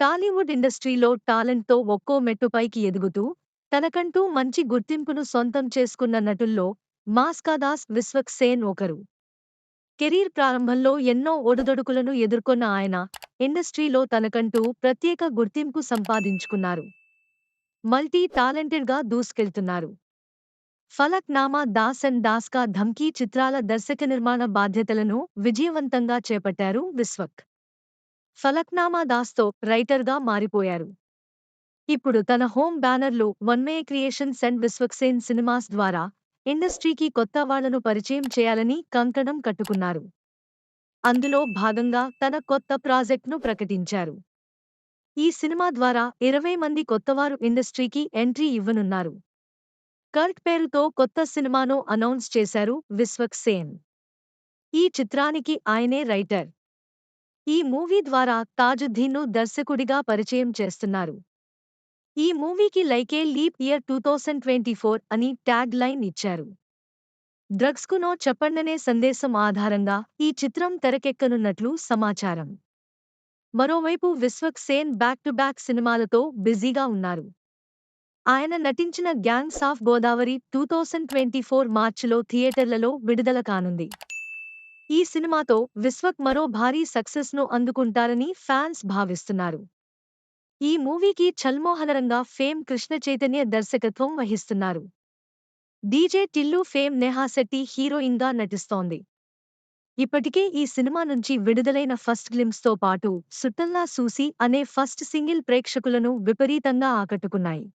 టాలీవుడ్ ఇండస్ట్రీలో టాలెంట్తో ఒక్కో మెట్టుపైకి ఎదుగుతూ తనకంటూ మంచి గుర్తింపును సొంతం చేసుకున్న నటుల్లో మాస్కాదాస్ విశ్వక్ సేన్ ఒకరు. కెరీర్ ప్రారంభంలో ఎన్నో ఒడుదొడుకులను ఎదుర్కొన్న ఆయన ఇండస్ట్రీలో తనకంటూ ప్రత్యేక గుర్తింపు సంపాదించుకున్నారు. మల్టీ టాలెంటెడ్గా దూసుకెళ్తున్నారు. ఫలక్ నామా దాస్ అండ్ దాస్కా ధమ్కీ చిత్రాల దర్శక నిర్మాణ బాధ్యతలను విజయవంతంగా చేపట్టారు విశ్వక్. ఫలక్నామా దాస్తో రైటర్గా మారిపోయారు. ఇప్పుడు తన హోమ్ బ్యానర్లు Vanmaye creations and Vishwaksen cinemas ద్వారా ఇండస్ట్రీకి కొత్త వాళ్ళను పరిచయం చేయాలని కంకణం కట్టుకున్నారు. అందులో భాగంగా తన కొత్త ప్రాజెక్ట్ను ప్రకటించారు. ఈ సినిమా ద్వారా ఇరవై మంది కొత్తవారు ఇండస్ట్రీకి ఎంట్రీ ఇవ్వనున్నారు. కర్ట్ పేరుతో కొత్త సినిమాను అనౌన్స్ చేశారు విశ్వక్ సేన్ ఈ చిత్రానికి ఆయనే రైటర్. ఈ మూవీ ద్వారా తాజుద్దీన్ను దర్శకుడిగా పరిచయం చేస్తున్నారు. ఈ మూవీకి లైకే leap year two thousand twenty four అని ట్యాగ్ లైన్ ఇచ్చారు. డ్రగ్స్కు నో చెప్పండనే సందేశం ఆధారంగా ఈ చిత్రం తెరకెక్కనున్నట్లు సమాచారం. మరోవైపు Vishwak Sen back to back సినిమాలతో బిజీగా ఉన్నారు. ఆయన నటించిన gangs of Godavari two thousand twenty four మార్చిలో థియేటర్లలో విడుదల కానుంది. ఈ సినిమాతో విశ్వక్ మరో భారీ సక్సెస్ను అందుకుంటారని ఫ్యాన్స్ భావిస్తున్నారు. ఈ మూవీకి చల్మోహనరంగా ఫేమ్ కృష్ణ చైతన్య దర్శకత్వం వహిస్తున్నారు. డీజే టిల్లు ఫేమ్ నెహాశెట్టి హీరోయిన్గా నటిస్తోంది. ఇప్పటికే ఈ సినిమా నుంచి విడుదలైన ఫస్ట్ గ్లిమ్స్తో పాటు సుట్టల్లా సూసి అనే ఫస్ట్ సింగిల్ ప్రేక్షకులను విపరీతంగా ఆకట్టుకున్నాయి.